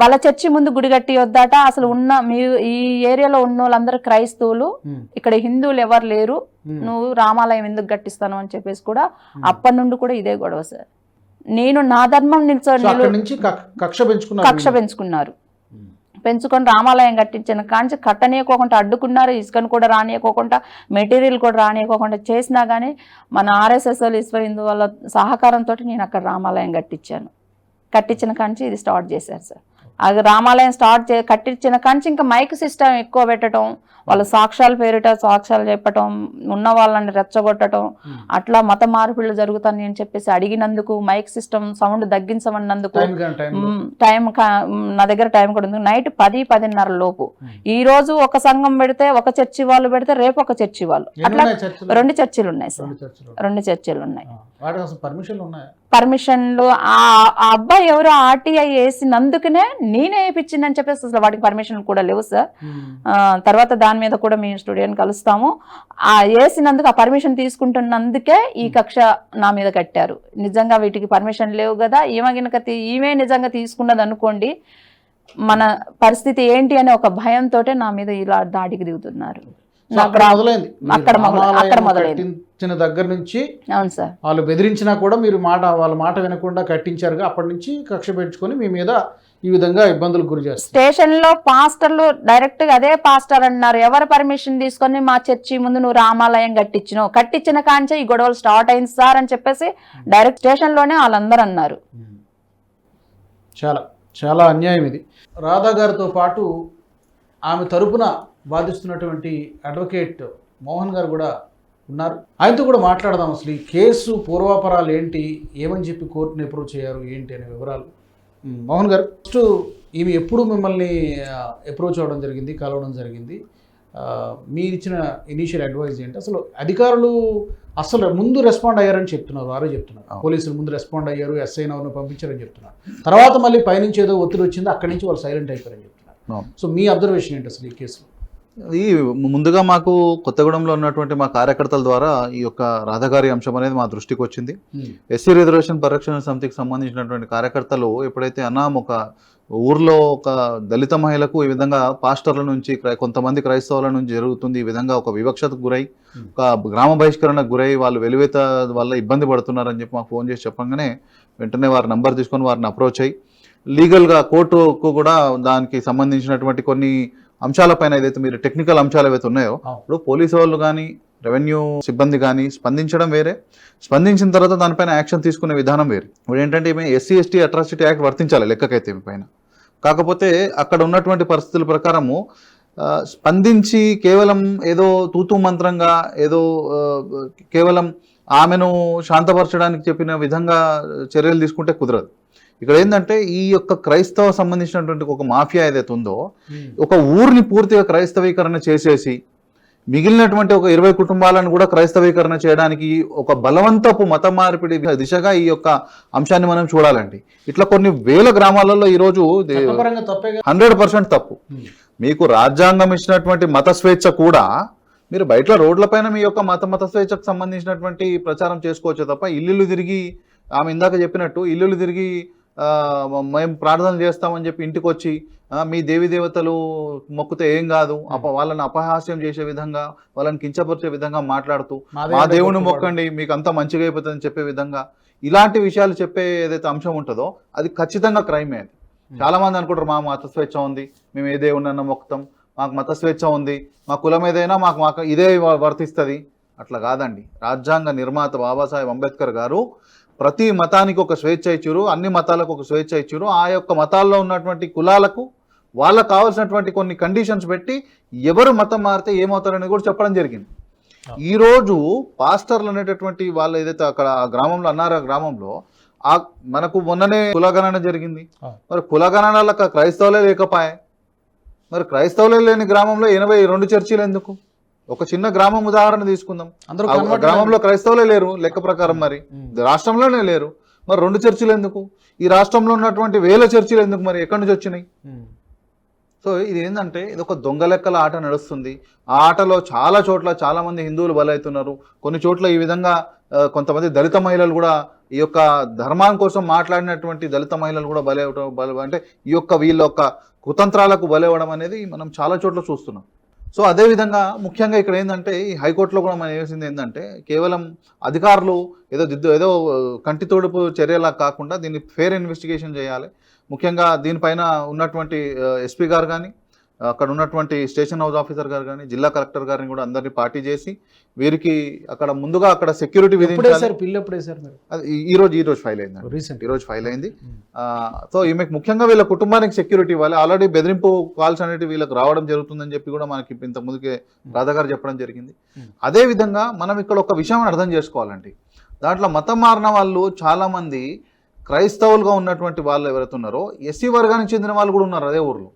వాళ్ళ చర్చి ముందు గుడి కట్టి వద్దట అసలు ఉన్న మీ ఈ ఏరియాలో ఉన్న వాళ్ళందరూ క్రైస్తవులు. ఇక్కడ హిందువులు ఎవరు లేరు. నువ్వు రామాలయం ఎందుకు కట్టిస్తాను అని చెప్పేసి కూడా. అప్పటి నుండి కూడా ఇదే గొడవ సార్ నేను నా ధర్మం నిల్చో కక్ష పెంచుకున్నారు కక్ష మీరు. పెంచుకున్నారు ఉమ్. పెంచుకొని రామాలయం కట్టించిన. కాంచి కట్టనీయకోకుండా అడ్డుకున్నారు ఇసుకను కూడా రానియకోకుండా మెటీరియల్ కూడా రానియకోకుండా చేసినా కానీ మన ఆర్ఎస్ఎస్ వాళ్ళు హిందు హిందూ వాళ్ళ సహకారంతో నేను అక్కడ రామాలయం కట్టించాను. కట్టించిన కాంచి ఇది స్టార్ట్ చేశారు సార్. అది రామాలయం స్టార్ట్ చే కట్టించిన కాంచి ఇంకా మైక్ సిస్టమ్ ఎక్కువ పెట్టడం వాళ్ళ సాక్ష్యాల పేరిట సాక్ష్యాలు చెప్పటం ఉన్న వాళ్ళని రెచ్చగొట్టడం. అట్లా మత మార్పులు జరుగుతాయి అని చెప్పేసి అడిగినందుకు మైక్ సిస్టమ్ సౌండ్ తగ్గించమన్నందుకు టైం. నా దగ్గర టైం కూడా ఉంది నైట్ పది పదిన్నర లోపు. ఈ రోజు ఒక సంఘం పెడితే ఒక చర్చి వాళ్ళు పెడితే రేపు ఒక చర్చి వాళ్ళు అట్లా? రెండు చర్చిలు ఉన్నాయి సార్ రెండు చర్చిలు ఉన్నాయి ఉన్నాయా పర్మిషన్లు ఆ అబ్బాయి ఎవరో ఆర్టీఐ వేసినందుకునే నేనే వేయించిందని చెప్పేసి అసలు వాటికి పర్మిషన్ కూడా లేవు సార్. ఆ, తర్వాత దాని మీద కూడా మీ స్టూడియోని కలుస్తాము. ఆ వేసినందుకు ఆ పర్మిషన్ తీసుకుంటున్నందుకే ఈ కక్ష నా మీద కట్టారు. నిజంగా వీటికి పర్మిషన్ లేవు కదా ఈమె గినక ఈమె నిజంగా తీసుకున్నది అనుకోండి మన పరిస్థితి ఏంటి అనే ఒక భయంతో నా మీద ఇలా దాడికి దిగుతున్నారు. సో నా అక్కడ ప్రా- మొదలైంది. మీరు అక్కడ మొదలై- రామాలయం అక్కడ మొదలైంది. కట్టించిన దగ్గర నుంచి అవును సార్. వాళ్ళు బెదిరించినా కూడా మీరు మాట వాళ్ళ మాట వినకుండా కట్టించారుగా అప్పటి నుంచి కక్ష పెంచుకొని మీ మీద ఈ విధంగా ఇబ్బందులకు గురి చేస్తారు స్టేషన్లో పాస్టర్లు డైరెక్ట్గా అదే పాస్టర్ అన్నారు ఎవరు పర్మిషన్ తీసుకొని మా చర్చి ముందు నువ్వు రామాలయం కట్టించినావు? కట్టించిన కాంచే ఈ గొడవలు స్టార్ట్ అయింది సార్ అని చెప్పేసి డైరెక్ట్ స్టేషన్లోనే వాళ్ళందరూ అన్నారు. చాలా చాలా అన్యాయం ఇది. రాధా గారితో పాటు ఆమె తరపున వాదిస్తున్నటువంటి అడ్వకేట్ మోహన్ గారు కూడా ఉన్నారు. ఆయనతో కూడా మాట్లాడదాం అసలు ఈ కేసు పూర్వాపరాలు ఏంటి? ఏమని చెప్పి కోర్టుని అప్రూవ్ చేయారు? ఏంటి అనే వివరాలు. మోహన్ గారు ఫస్ట్ ఈమె ఎప్పుడు మిమ్మల్ని అప్రోచ్ అవ్వడం జరిగింది కలవడం జరిగింది? మీరు ఇచ్చిన ఇనీషియల్ అడ్వైజ్ ఏంటి? అసలు అధికారులు అసలు ముందు రెస్పాండ్ అయ్యారని చెప్తున్నారు వారే చెప్తున్నారు. పోలీసులు ముందు రెస్పాండ్ అయ్యారు ఎస్ఐ నవను పంపించారని చెప్తున్నారు. తర్వాత మళ్ళీ పైనుంచి ఏదో ఒత్తిడి వచ్చింది అక్కడి నుంచి వాళ్ళు సైలెంట్ అయిపోయారని చెప్తున్నారు. సో మీ అబ్జర్వేషన్ ఏంటి అసలు ఈ కేసులో? ఈ ముందుగా మాకు కొత్తగూడెంలో ఉన్నటువంటి మా కార్యకర్తల ద్వారా ఈ యొక్క రాధగారి అంశం అనేది మా దృష్టికి వచ్చింది ఎస్సీ రిజర్వేషన్ పరిరక్షణ సమితికి సంబంధించినటువంటి కార్యకర్తలు ఎప్పుడైతే అన్నాం ఒక ఊర్లో ఒక దళిత మహిళకు ఈ విధంగా పాస్టర్ల నుంచి కొంతమంది క్రైస్తవుల నుంచి జరుగుతుంది ఈ విధంగా ఒక వివక్షతకు గురై Hmm. ఒక గ్రామ బహిష్కరణకు గురై వాళ్ళు వెలువేత వల్ల ఇబ్బంది పడుతున్నారని చెప్పి మాకు ఫోన్ చేసి చెప్పంగానే వెంటనే వారి నంబర్ తీసుకొని వారిని అప్రోచ్ అయ్యి లీగల్గా కోర్టుకు కూడా దానికి సంబంధించినటువంటి కొన్ని అంశాలపైన ఏదైతే మీరు టెక్నికల్ అంశాలు ఏవైతే ఉన్నాయో. ఇప్పుడు పోలీసు వాళ్ళు కానీ రెవెన్యూ సిబ్బంది కానీ స్పందించడం వేరే. స్పందించిన తర్వాత దానిపైన యాక్షన్ తీసుకునే విధానం వేరే. ఇప్పుడు ఏంటంటే ఎస్సీ ఎస్టీ అట్రాసిటీ యాక్ట్ వర్తించాలి లెక్కకైతే ఈమె పైన. కాకపోతే అక్కడ ఉన్నటువంటి పరిస్థితుల ప్రకారము స్పందించి కేవలం ఏదో తూతూ మంత్రంగా ఏదో కేవలం ఆమెను శాంతపరచడానికి చెప్పిన విధంగా చర్యలు తీసుకుంటే కుదరదు. ఇక్కడ ఏంటంటే ఈ యొక్క క్రైస్తవ సంబంధించినటువంటి ఒక మాఫియా ఏదైతే ఉందో ఒక ఊరిని పూర్తిగా క్రైస్తవీకరణ చేసేసి మిగిలినటువంటి ఒక ఇరవై కుటుంబాలను కూడా క్రైస్తవీకరణ చేయడానికి ఒక బలవంతపు మత మార్పిడి దిశగా ఈ యొక్క అంశాన్ని మనం చూడాలండి. ఇట్లా కొన్ని వేల గ్రామాలలో ఈరోజు హండ్రెడ్ పర్సెంట్ తప్పు. మీకు రాజ్యాంగం ఇచ్చినటువంటి మత స్వేచ్ఛ కూడా మీరు బయట రోడ్లపైన మీ యొక్క మత మత స్వేచ్ఛకు సంబంధించినటువంటి ప్రచారం చేసుకోవచ్చు తప్ప ఇల్లులు తిరిగి ఆమె ఇందాక చెప్పినట్టు ఇల్లులు తిరిగి మేము ప్రార్థన చేస్తామని చెప్పి ఇంటికి వచ్చి మీ దేవి దేవతలు మొక్కుతే ఏం కాదు. అప వాళ్ళని అపహాస్యం చేసే విధంగా వాళ్ళని కించపరిచే విధంగా మాట్లాడుతూ మా దేవుని మొక్కండి మీకు అంతా మంచిగా అయిపోతుందని చెప్పే విధంగా ఇలాంటి విషయాలు చెప్పే ఏదైతే అంశం ఉంటుందో అది ఖచ్చితంగా క్రైమే అది. చాలా మంది అనుకుంటారు మా మత స్వేచ్ఛ ఉంది మేము ఏ దేవుడినన్నా మొక్కుతాం మాకు మత స్వేచ్ఛ ఉంది మా కులం ఏదైనా మాకు మాకు ఇదే వర్తిస్తుంది. అట్లా కాదండి. రాజ్యాంగ నిర్మాత బాబాసాహెబ్ అంబేద్కర్ గారు ప్రతి మతానికి ఒక స్వేచ్ఛ ఇచ్చారు అన్ని మతాలకు ఒక స్వేచ్ఛ ఇచ్చారు. ఆ యొక్క మతాల్లో ఉన్నటువంటి కులాలకు వాళ్ళకు కావాల్సినటువంటి కొన్ని కండిషన్స్ పెట్టి ఎవరు మతం మారితే ఏమవుతారని కూడా చెప్పడం జరిగింది. ఈ రోజు పాస్టర్లు అనేటటువంటి వాళ్ళు ఏదైతే అక్కడ ఆ గ్రామంలో అన్నారో ఆ గ్రామంలో ఆ మనకు మొన్ననే కులగణన జరిగింది. మరి కులగణనలకు క్రైస్తవులే లేకపాయే. మరి క్రైస్తవులే లేని గ్రామంలో ఎనభై రెండు చర్చిలు ఎందుకు? ఒక చిన్న గ్రామం ఉదాహరణ తీసుకుందాం. గ్రామంలో క్రైస్తవులే లేరు లెక్క ప్రకారం మరి. రాష్ట్రంలోనే లేరు. మరి రెండు చర్చిలు ఎందుకు? ఈ రాష్ట్రంలో ఉన్నటువంటి వేల చర్చిలు ఎందుకు మరి ఎక్కడి నుంచి వచ్చినాయి. సో ఇది ఏంటంటే ఇది ఒక దొంగ లెక్కల ఆట నడుస్తుంది. ఆ ఆటలో చాలా చోట్ల చాలా మంది హిందువులు బలవుతున్నారు కొన్ని చోట్ల ఈ విధంగా కొంతమంది దళిత మహిళలు కూడా ఈ యొక్క ధర్మం కోసం మాట్లాడినటువంటి దళిత మహిళలు కూడా బలి అవటం బలి అంటే ఈ యొక్క వీళ్ళ యొక్క కుతంత్రాలకు బలవడం అనేది మనం చాలా చోట్ల చూస్తున్నాం. సో అదే విధంగా ముఖ్యంగా ఇక్కడ ఏంటంటే ఈ హైకోర్టులో కూడా మనం వేసింది ఏంటంటే కేవలం అధికారులు ఏదో దిద్దు ఏదో కంటి తోడుపు చర్యలా కాకుండా దీన్ని ఫేర్ ఇన్వెస్టిగేషన్ చేయాలి. ముఖ్యంగా దీనిపైన ఉన్నటువంటి ఎస్పీ గారు కానీ అక్కడ ఉన్నటువంటి స్టేషన్ హౌస్ ఆఫీసర్ గారు కానీ జిల్లా కలెక్టర్ గారిని కూడా అందరినీ పార్టీ చేసి వీరికి అక్కడ ముందుగా అక్కడ సెక్యూరిటీ ఈ- రోజు ఈ రోజు ఫైల్ అయిందండి రీసెంట్ ఈ రోజు ఫైల్ అయింది. సో ఈమెకు ముఖ్యంగా వీళ్ళ కుటుంబానికి సెక్యూరిటీ ఇవ్వాలి. ఆల్రెడీ బెదిరింపు కాల్స్ అనేవి వీళ్ళకి రావడం జరుగుతుందని చెప్పి కూడా మనకి ఇంత ముందుకే రాధా గారు చెప్పడం జరిగింది. అదే విధంగా మనం ఇక్కడ ఒక విషయం అర్థం చేసుకోవాలండి. దాంట్లో మతం మారిన వాళ్ళు చాలా మంది క్రైస్తవులుగా ఉన్నటువంటి వాళ్ళు ఎవరైతే ఉన్నారో ఎస్సీ వర్గానికి చెందిన వాళ్ళు కూడా ఉన్నారు అదే ఊర్లో.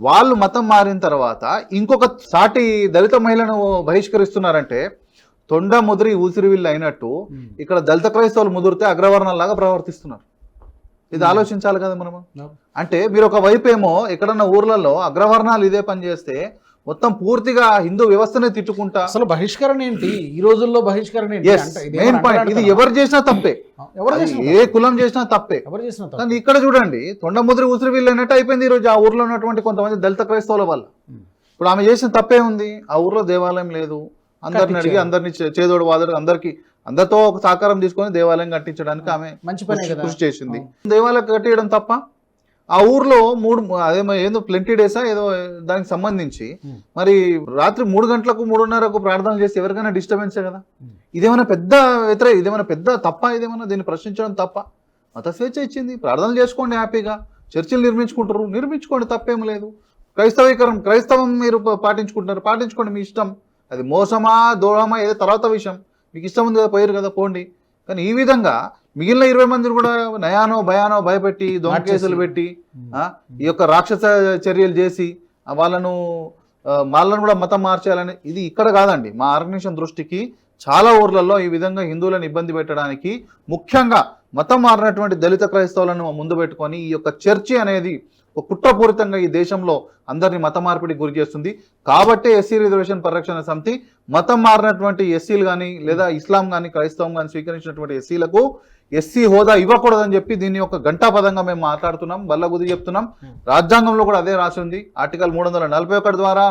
వాళ్ళు మతం మారిన తర్వాత ఇంకొక సాటి దళిత మహిళను బహిష్కరిస్తున్నారంటే తొండ ముదిరి ఊసిరివిల్లు అయినట్టు ఇక్కడ దళిత క్రైస్తవులు ముదిరితే అగ్రవర్ణాలాగా ప్రవర్తిస్తున్నారు ఇది Hmm. ఆలోచించాలి కదా మనము. అంటే మీరు ఒక వైపు ఏమో ఎక్కడన్నా ఊర్లలో అగ్రవర్ణాలు ఇదే పని చేస్తే మొత్తం పూర్తిగా హిందూ వ్యవస్థనే తిట్టుకుంటా. అసలు బహిష్కరణ ఏంటి? ఈ రోజుల్లో బహిష్కరణ మెయిన్ పాయింట్ ఇది? ఎవరు చేసినా తప్పే. ఎవరు ఏ కులం చేసినా తప్పే. ఎవరు చేసిన? కానీ ఇక్కడ చూడండి తొండముద్రి ఉసిరి వీళ్ళు అన్నట్టు అయిపోయింది ఈ రోజు ఆ ఊర్లో ఉన్నటువంటి కొంతమంది దళిత క్రైస్తవుల వల్ల. ఇప్పుడు ఆమె చేసిన తప్పే ఉంది. ఆ ఊర్లో దేవాలయం లేదు. అందరిని అడిగి. అందరిని చేదోడు వాదోడు అందరికి అందరితో ఒక సహకారం తీసుకొని దేవాలయం కట్టించడానికి ఆమె మంచి పనే కృషి చేసింది. దేవాలయం కట్టేయడం తప్ప ఆ ఊర్లో మూడు అదేమో ఏదో ప్లెంటీ డేసా ఏదో దానికి సంబంధించి. మరి రాత్రి మూడు గంటలకు మూడున్నరకు ప్రార్థన చేస్తే ఎవరికైనా డిస్టర్బెన్సే కదా. ఇదేమైనా పెద్ద వ్యతిరేక ఇదేమైనా పెద్ద తప్ప? ఇదేమైనా దీన్ని ప్రశ్నించడం తప్ప? మత స్వేచ్ఛ ఇచ్చింది. ప్రార్థనలు చేసుకోండి హ్యాపీగా. చర్చిలు నిర్మించుకుంటారు నిర్మించుకోండి తప్పేం లేదు. క్రైస్తవీకరం క్రైస్తవం మీరు పాటించుకుంటున్నారు. పాటించుకోండి మీ ఇష్టం. అది మోసమా దూరమా ఏదో తర్వాత విషయం. మీకు ఇష్టం ఉంది కదా పోయారు కదా పోండి. కానీ ఈ విధంగా మిగిలిన ఇరవై మందిని కూడా నయానో భయానో భయపెట్టి దొంగ. కేసులు పెట్టి ఈ యొక్క రాక్షస చర్యలు చేసి వాళ్ళను వాళ్ళను కూడా మతం మార్చేయాలని ఇది ఇక్కడ కాదండి మా ఆర్గనైజేషన్ దృష్టికి చాలా ఊర్లలో ఈ విధంగా హిందువులను ఇబ్బంది పెట్టడానికి ముఖ్యంగా మతం మారినటువంటి దళిత క్రైస్తవులను ముందు పెట్టుకొని ఈ యొక్క చర్చి అనేది ఒక కుట్రపూరితంగా ఈ దేశంలో అందరినీ మత మార్పిడికి గురి చేస్తుంది. కాబట్టే ఎస్సీ రిజర్వేషన్ పరిరక్షణ సమితి మతం మారినటువంటి ఎస్సీలు కానీ లేదా ఇస్లాం కానీ క్రైస్తవం కానీ స్వీకరించినటువంటి ఎస్సీలకు ఎస్సీ హోదా ఇవ్వకూడదని చెప్పి దీన్ని ఒక గంటాపదంగా మేము మాట్లాడుతున్నాం బల్లగుది చెప్తున్నాం. రాజ్యాంగంలో కూడా అదే రాసి ఉంది. ఆర్టికల్ మూడు వందల నలభై ఒకటి ద్వారా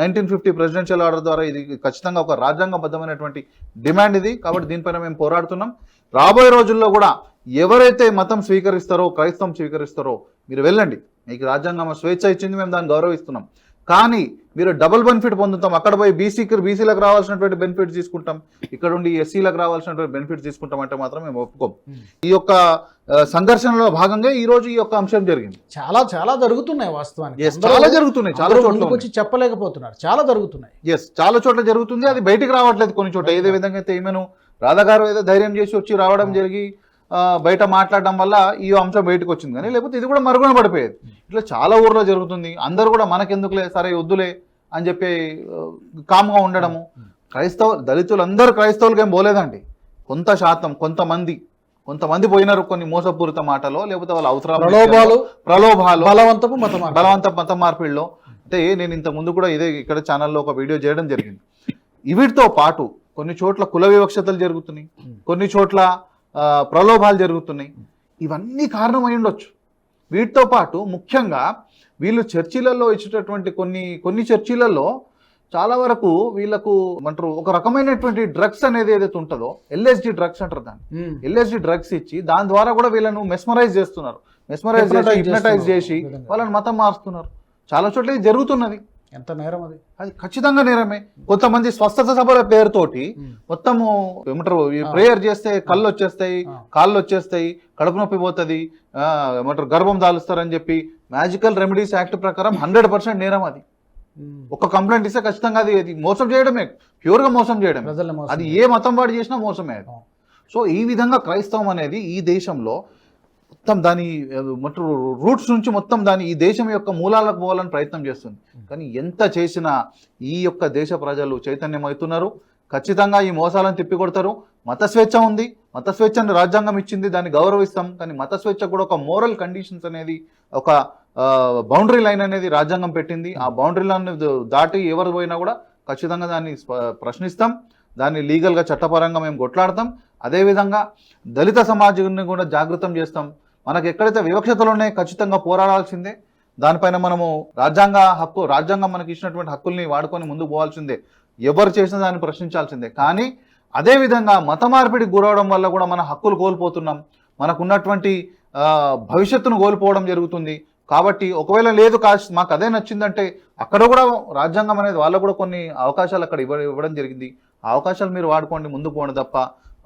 నైన్టీన్ ఫిఫ్టీ ప్రెసిడెన్షియల్ ఆర్డర్ ద్వారా ఇది ఖచ్చితంగా ఒక రాజ్యాంగబద్ధమైనటువంటి డిమాండ్ ఇది. కాబట్టి దీనిపైన మేము పోరాడుతున్నాం. రాబోయే రోజుల్లో కూడా ఎవరైతే మతం స్వీకరిస్తారో క్రైస్తవం స్వీకరిస్తారో మీరు వెళ్ళండి. మీకు రాజ్యాంగం స్వేచ్ఛ ఇచ్చింది మేము దాన్ని గౌరవిస్తున్నాం. కానీ మీరు డబుల్ బెనిఫిట్ పొందుతాం. అక్కడ పోయి బీసీకి బీసీలకు రావాల్సినటువంటి బెనిఫిట్స్ తీసుకుంటాం. ఇక్కడ ఉండి ఎస్సీలకు రావాల్సినటువంటి బెనిఫిట్స్ తీసుకుంటాం అంటే మాత్రం మేము ఒప్పుకోం. Hmm. ఈ యొక్క సంఘర్షణలో భాగంగా ఈ రోజు ఈ యొక్క అంశం జరిగింది. చాలా చాలా జరుగుతున్నాయి వాస్తవానికి. చాలా జరుగుతున్నాయి. చాలా చోట్ల వచ్చి చెప్పలేకపోతున్నారు. చాలా జరుగుతున్నాయి. ఎస్ చాలా చోట్ల జరుగుతుంది. అది బయటికి రావట్లేదు కొన్ని చోట్ల. ఏదే విధంగా అయితే ఈమెను రాధా గారు ఏదో ధైర్యం చేసి వచ్చి రావడం జరిగి ఆ, బయట మాట్లాడడం వల్ల ఈ అంశం బయటకు వచ్చింది కానీ లేకపోతే ఇది కూడా మరుగున పడిపోయేది. ఇట్లా చాలా ఊర్లో జరుగుతుంది. అందరూ కూడా మనకెందుకులే? సరే వద్దులే అని చెప్పి కామ్గా ఉండడము. క్రైస్తవ దళితులు అందరూ క్రైస్తవులకి ఏం పోలేదండి. కొంత శాతం కొంతమంది కొంతమంది పోయినారు కొన్ని మోసపూరిత మాటలో లేకపోతే వాళ్ళ అవసరాలు ప్రలోభాలు ప్రలోభాలు. బలవంతపు మతం బలవంత మత మార్పిడిలో అంటే నేను ఇంత ముందు కూడా ఇదే ఇక్కడ ఛానల్లో ఒక వీడియో చేయడం జరిగింది. వీటితో పాటు కొన్ని చోట్ల కుల వివక్షతలు జరుగుతున్నాయి. కొన్ని చోట్ల ప్రలోభాలు జరుగుతున్నాయి ఇవన్నీ కారణమై ఉండొచ్చు వీటితో పాటు ముఖ్యంగా వీళ్ళు చర్చిలలో ఇచ్చేటటువంటి కొన్ని కొన్ని చర్చిలలో చాలా వరకు వీళ్ళకు అంటారు ఒక రకమైనటువంటి డ్రగ్స్ అనేది ఏదైతే ఉంటుందో ఎల్ఎస్డి డ్రగ్స్ అంటారు దాన్ని. ఎల్ఎస్డి డ్రగ్స్ ఇచ్చి దాని ద్వారా కూడా వీళ్ళను మెస్మరైజ్ చేస్తున్నారు మెస్మరైజ్ చేసి హిప్నటైజ్. చేసి. వాళ్ళని మతం మారుస్తున్నారు చాలా చోట్ల ఇది జరుగుతున్నది ఎంత నేరం అది అది ఖచ్చితంగా నేరమే కొంతమంది స్వస్థత సభల పేరుతోటి. మొత్తము ఏమంటారు. ప్రేయర్ చేస్తే కళ్ళు వచ్చేస్తాయి. కాళ్ళు వచ్చేస్తాయి కడుపు నొప్పి పోతుంది ఏమంటారు గర్భం దాలుస్తారని చెప్పి మ్యాజికల్ రెమెడీస్ యాక్ట్ ప్రకారం హండ్రెడ్ పర్సెంట్ నేరం అది. ఒక కంప్లైంట్ ఇస్తే ఖచ్చితంగా అది అది మోసం చేయడమే ప్యూర్గా మోసం మోసం అది ఏ మతం వాడు చేసినా మోసమే. సో ఈ విధంగా క్రైస్తవం అనేది ఈ దేశంలో మొత్తం దాని రూట్స్ నుంచి మొత్తం దాని ఈ దేశం యొక్క మూలాలకు పోవాలని ప్రయత్నం చేస్తుంది. కానీ ఎంత చేసినా ఈ యొక్క దేశ ప్రజలు చైతన్యమవుతున్నారు. ఖచ్చితంగా ఈ మోసాలను తిప్పికొడతారు. మత స్వేచ్ఛ ఉంది. మత స్వేచ్ఛను రాజ్యాంగం ఇచ్చింది. దాన్ని గౌరవిస్తాం. కానీ మత స్వేచ్ఛ కూడా ఒక మోరల్ కండిషన్స్ అనేది ఒక బౌండరీ లైన్ అనేది రాజ్యాంగం పెట్టింది. ఆ బౌండరీ లైన్ దాటి ఎవరు పోయినా కూడా ఖచ్చితంగా దాన్ని ప్రశ్నిస్తాం. దాన్ని లీగల్గా చట్టపరంగా మేము కొట్లాడతాం. అదేవిధంగా దళిత సమాజాన్ని కూడా జాగృతం చేస్తాం. మనకు ఎక్కడైతే వివక్షతలు ఉన్నాయో ఖచ్చితంగా పోరాడాల్సిందే. దానిపైన మనము రాజ్యాంగ హక్కు రాజ్యాంగం మనకి ఇచ్చినటువంటి హక్కుల్ని వాడుకొని ముందుకు పోవాల్సిందే. ఎవరు చేసిన దాన్ని ప్రశ్నించాల్సిందే. కానీ అదేవిధంగా మత మార్పిడికి గురవడం వల్ల కూడా మన హక్కులు కోల్పోతున్నాం. మనకున్నటువంటి భవిష్యత్తును కోల్పోవడం జరుగుతుంది. కాబట్టి ఒకవేళ లేదు కాశ్ మాకు అదే నచ్చిందంటే అక్కడ కూడా రాజ్యాంగం అనేది వాళ్ళకు కూడా కొన్ని అవకాశాలు అక్కడ ఇవ్వ ఇవ్వడం జరిగింది. ఆ అవకాశాలు మీరు వాడుకోండి ముందు పోండి తప్ప.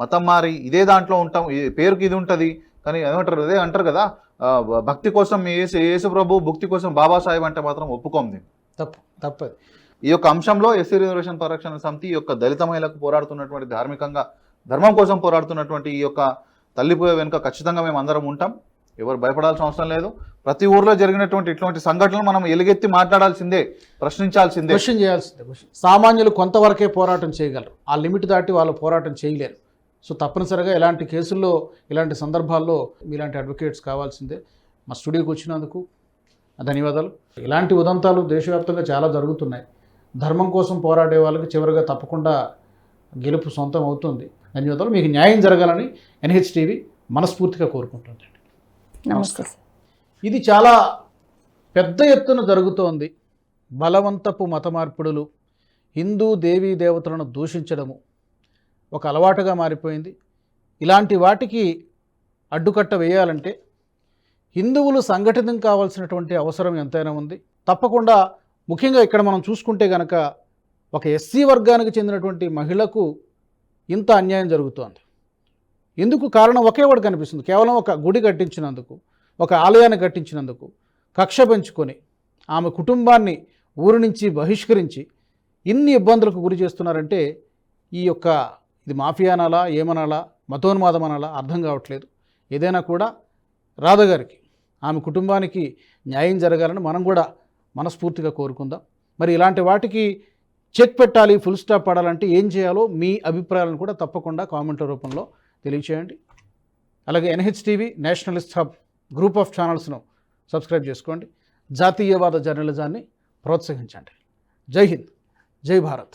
మతం మారి ఇదే దాంట్లో ఉంటాం పేరుకి ఇది ఉంటుంది. కానీ ఏమంటారు అదే అంటారు కదా భక్తి కోసం యేసు యేసు ప్రభు భక్తి కోసం బాబాసాహెబ్ అంటే మాత్రం ఒప్పుకోం దీన్ని. తప్పు తప్పది. ఈ యొక్క అంశంలో ఎస్సీ రిజర్వేషన్ పరిరక్షణ సమితి ఈ యొక్క దళిత మహిళలకు పోరాడుతున్నటువంటి ధార్మికంగా ధర్మం కోసం పోరాడుతున్నటువంటి ఈ యొక్క తల్లిపోయే వెనుక ఖచ్చితంగా మేము అందరం ఉంటాం. ఎవరు భయపడాల్సిన అవసరం లేదు. ప్రతి ఊర్లో జరిగినటువంటి ఇటువంటి సంఘటనలు మనం ఎలుగెత్తి మాట్లాడాల్సిందే ప్రశ్నించాల్సిందే. క్వశ్చన్ చేయాల్సిందే సామాన్యులు కొంతవరకే పోరాటం చేయగలరు. ఆ లిమిట్ దాటి వాళ్ళు పోరాటం చేయలేరు. సో తప్పనిసరిగా ఇలాంటి కేసుల్లో ఇలాంటి సందర్భాల్లో మీలాంటి అడ్వకేట్స్ కావాల్సిందే. మా స్టూడియోకి వచ్చినందుకు ధన్యవాదాలు. ఇలాంటి ఉదంతాలు దేశవ్యాప్తంగా చాలా జరుగుతున్నాయి. ధర్మం కోసం పోరాడే వాళ్ళకి చివరిగా తప్పకుండా గెలుపు సొంతం అవుతుంది. ధన్యవాదాలు. మీకు న్యాయం జరగాలని ఎన్హెచ్ టీవీ మనస్ఫూర్తిగా కోరుకుంటుంది. నమస్తే సార్. ఇది చాలా పెద్ద ఎత్తున జరుగుతోంది. బలవంతపు మత మార్పిడులు హిందూ దేవీ దేవతలను దూషించడము ఒక అలవాటుగా మారిపోయింది. ఇలాంటి వాటికి అడ్డుకట్ట వేయాలంటే హిందువులు సంఘటితం కావాల్సినటువంటి అవసరం ఎంతైనా ఉంది. తప్పకుండా ముఖ్యంగా ఇక్కడ మనం చూసుకుంటే కనుక ఒక ఎస్సీ వర్గానికి చెందినటువంటి మహిళకు ఇంత అన్యాయం జరుగుతోంది. ఎందుకు? కారణం ఒకే ఒకటి కనిపిస్తుంది. కేవలం ఒక గుడి కట్టించినందుకు ఒక ఆలయాన్ని కట్టించినందుకు కక్ష పెంచుకొని ఆమె కుటుంబాన్ని ఊరి నుంచి బహిష్కరించి ఇన్ని ఇబ్బందులకు గురి చేస్తున్నారంటే ఈ యొక్క ఇది మాఫియానాలా ఏమనాలా మతోన్మాదం అనాలా అర్థం కావట్లేదు. ఏదైనా కూడా రాధ గారికి ఆమె కుటుంబానికి న్యాయం జరగాలని మనం కూడా మనస్ఫూర్తిగా కోరుకుందాం. మరి ఇలాంటి వాటికి చెక్ పెట్టాలి ఫుల్ స్టాప్ పడాలంటే ఏం చేయాలో మీ అభిప్రాయాలను కూడా తప్పకుండా కామెంట్ల రూపంలో తెలియచేయండి. అలాగే NHTV nationalist hub group of ఛానల్స్ను subscribe చేసుకోండి. జాతీయవాద జర్నలిజాన్ని ప్రోత్సహించండి. జై హింద్. జై భారత్.